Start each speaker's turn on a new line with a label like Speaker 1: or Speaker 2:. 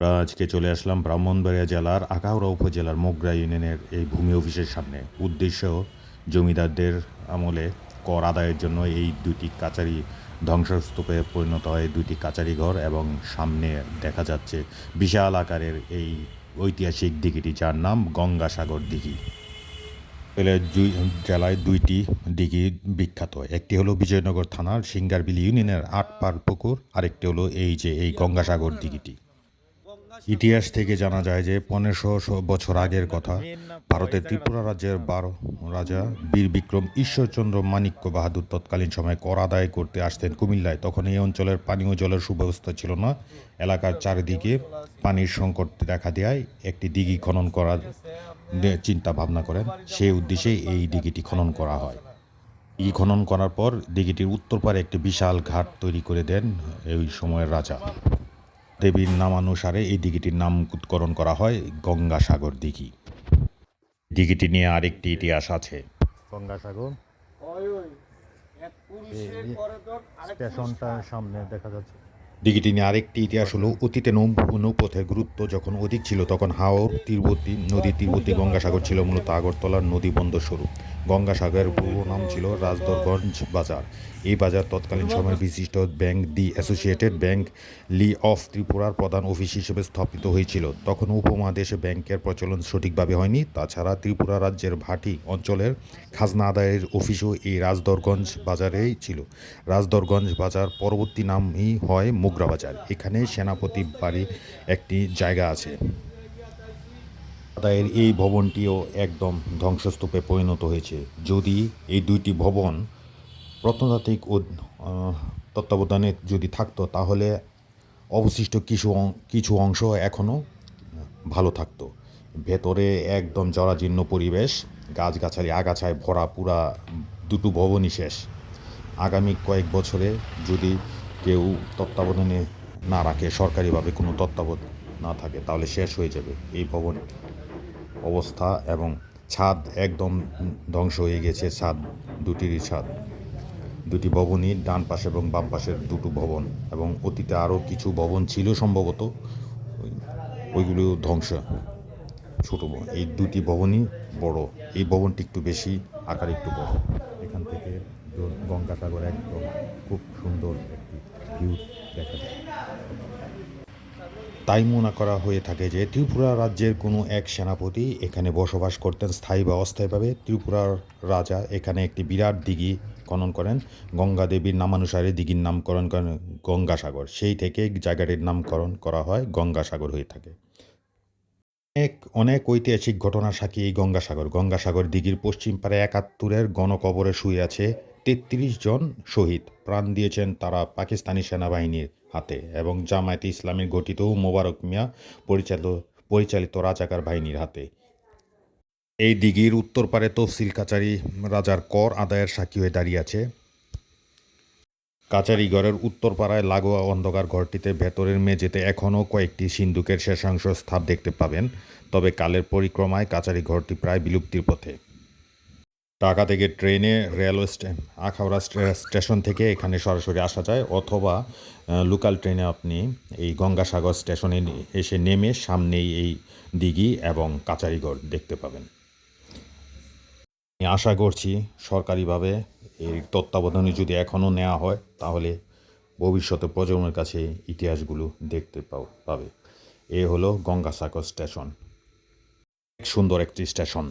Speaker 1: আমরা আজকে চলে আসলাম ব্রাহ্মণবাড়িয়া জেলার আখাউড়া উপজেলার মোগরা ইউনিয়নের এই ভূমি অফিসের সামনে। উদ্দেশ্য, জমিদারদের আমলে কর আদায়ের জন্য এই দুটি কাচারি ধ্বংসস্তূপে পরিণত হয়, দুইটি কাচারি ঘর এবং সামনে দেখা যাচ্ছে বিশাল আকারের এই ঐতিহাসিক দিঘিটি, যার নাম গঙ্গাসাগর দিঘি। জেলায় দুইটি দিঘি বিখ্যাত। একটি হলো বিজয়নগর থানার সিঙ্গারবিল ইউনিয়নের আটপার পুকুর, আরেকটি হলো এই যে এই গঙ্গাসাগর দিঘিটি। ইতিহাস থেকে জানা যায় যে পনেরোশো বছর আগের কথা, ভারতের ত্রিপুরা রাজ্যের বারো রাজা বীর বিক্রম ঈশ্বরচন্দ্র মাণিক্য বাহাদুর তৎকালীন সময় কর আদায় করতে আসতেন কুমিল্লায়। তখন এই অঞ্চলের পানীয় জলের সুব্যবস্থা ছিল না। এলাকার চারিদিকে পানির সংকট দেখা দেয় একটি দিঘি খনন করার চিন্তা ভাবনা করেন। সেই উদ্দেশ্যে এই দিঘিটি খনন করা হয়। ই খনন করার পর দিঘিটির উত্তর পারে একটি বিশাল ঘাট তৈরি করে দেন এই সময়ের রাজা। দেবীর নামানুসারে এই দিঘিটির নামকরণ করা হয় গঙ্গাসাগর দিঘি। দিঘিটি নিয়ে আরেকটি ইতিহাস আছে। গঙ্গাসাগর।
Speaker 2: ওই ওই এক পুরুষের
Speaker 1: এই-
Speaker 2: পরে তোর আরেক
Speaker 1: স্টেশনটা সামনে দেখা যাচ্ছে। দিঘিটি নিয়ে আরেকটি ইতিহাস হলো অতীতে নৌ নৌপথের গুরুত্ব। যখন অধিক ছিল তখন হাওর তীরবর্তী নদী তীরবর্তী গঙ্গাসাগর ছিল মূলত আগরতলার নদী বন্দর স্বরূপ। গঙ্গাসাগরের পূর্ব নাম ছিল রাজদরগঞ্জ বাজার। এই বাজার তৎকালীন সময়ের বিশিষ্ট ব্যাংক দি অ্যাসোসিয়েটেড ব্যাংক লি অফ ত্রিপুরার প্রধান অফিস হিসেবে স্থাপিত হয়েছিল। তখন উপমহাদেশে ব্যাংকের প্রচলন সঠিকভাবে হয়নি। তাছাড়া ত্রিপুরা রাজ্যের ভাটি অঞ্চলের খাজনা আদায়ের অফিসও এই রাজদরগঞ্জ বাজারেই ছিল। রাজদরগঞ্জ বাজার পরবর্তী নামই হয় মোগরা বাজার এখানে সেনাপতি বাড়ি একটি জায়গা আছে। আদায়ের এই ভবনটিও একদম ধ্বংসস্তূপে পরিণত হয়েছে। যদি এই দুইটি ভবন প্রত্নতাত্ত্বিক তত্ত্বাবধানে যদি থাকতো, তাহলে অবশিষ্ট কিছু কিছু অংশ এখনও ভালো থাকতো। ভেতরে একদম জরাজীর্ণ পরিবেশ, গাছগাছালি, আগাছায় ভরা পুরা দুটো ভবনই শেষ। আগামী কয়েক বছরে যদি কেউ তত্ত্বাবধানে না রাখে, সরকারিভাবে কোনো তত্ত্বাবধান না থাকে, তাহলে শেষ হয়ে যাবে এই ভবন। অবস্থা এবং ছাদ একদম ধ্বংস হয়ে গেছে, ছাদ দুটিরই ছাদ। দুটি ভবনই ডান পাশে এবং বাম পাশের দুটো ভবন এবং অতীতে আরও কিছু ভবন ছিল সম্ভবত, ওই- ওইগুলো ধ্বংস। ছোট এই দুটি ভবনই বড়, এই ভবনটি একটু বেশি, আকার একটু বড়। এখান থেকে গঙ্গাসাগর একদম খুব ভিউ দেখা যায়। তাই মনে করা হয়ে থাকে যে ত্রিপুরা রাজ্যের কোনো এক সেনাপতি এখানে বসবাস করতেন স্থায়ী বা অস্থায়ীভাবে ত্রিপুরার রাজা এখানে একটি বিরাট দিঘি খনন করেন। গঙ্গা দেবীর নামানুসারে দিঘির নামকরণ করেন গঙ্গাসাগর। সেই থেকে জায়গাটির নামকরণ করা হয় গঙ্গাসাগর হয়ে থাকে। অনেক অনেক ঐতিহাসিক ঘটনা সাক্ষী এই গঙ্গাসাগর। গঙ্গাসাগর দিঘির পশ্চিম পারে একাত্তরের গণকবরে শুয়ে আছে তেত্রিশ জন শহীদ প্রাণ দিয়েছেন তারা পাকিস্তানি সেনাবাহিনীর হাতে এবং জামায়াতে ইসলামের গঠিত মোবারক মিয়া পরিচালিত পরিচালিত রাজাকার বাহিনীর হাতে। এই দিঘির উত্তর পারে তফসিল কাচারি রাজার কর আদায়ের সাক্ষী হয়ে দাঁড়িয়ে আছে। কাচারিঘরের উত্তর পাড়ায় লাগোয়া অন্ধকার ঘরটিতে ভেতরের মেঝেতে এখনও কয়েকটি সিন্দুকের শেষাংশ স্থাপ দেখতে পাবেন, তবে কালের পরিক্রমায় কাচারি ঘরটি প্রায় বিলুপ্তির পথে। ঢাকা থেকে ট্রেনে রেলওয়ে স্টে, আখাউড়া স্টেশন থেকে এখানে সরাসরি আসা যায়, অথবা লোকাল ট্রেনে আপনি এই গঙ্গাসাগর স্টেশনে এসে নেমে সামনেই এই দিঘি এবং কাচারিঘর দেখতে পাবেন। আমি আশা করছি সরকারিভাবে এই তত্ত্বাবধানে যদি এখনও নেওয়া হয়, তাহলে ভবিষ্যতে প্রজন্মের কাছে ইতিহাসগুলো দেখতে পাবে। এ হলো গঙ্গাসাগর স্টেশন। সুন্দর একটি স্টেশন।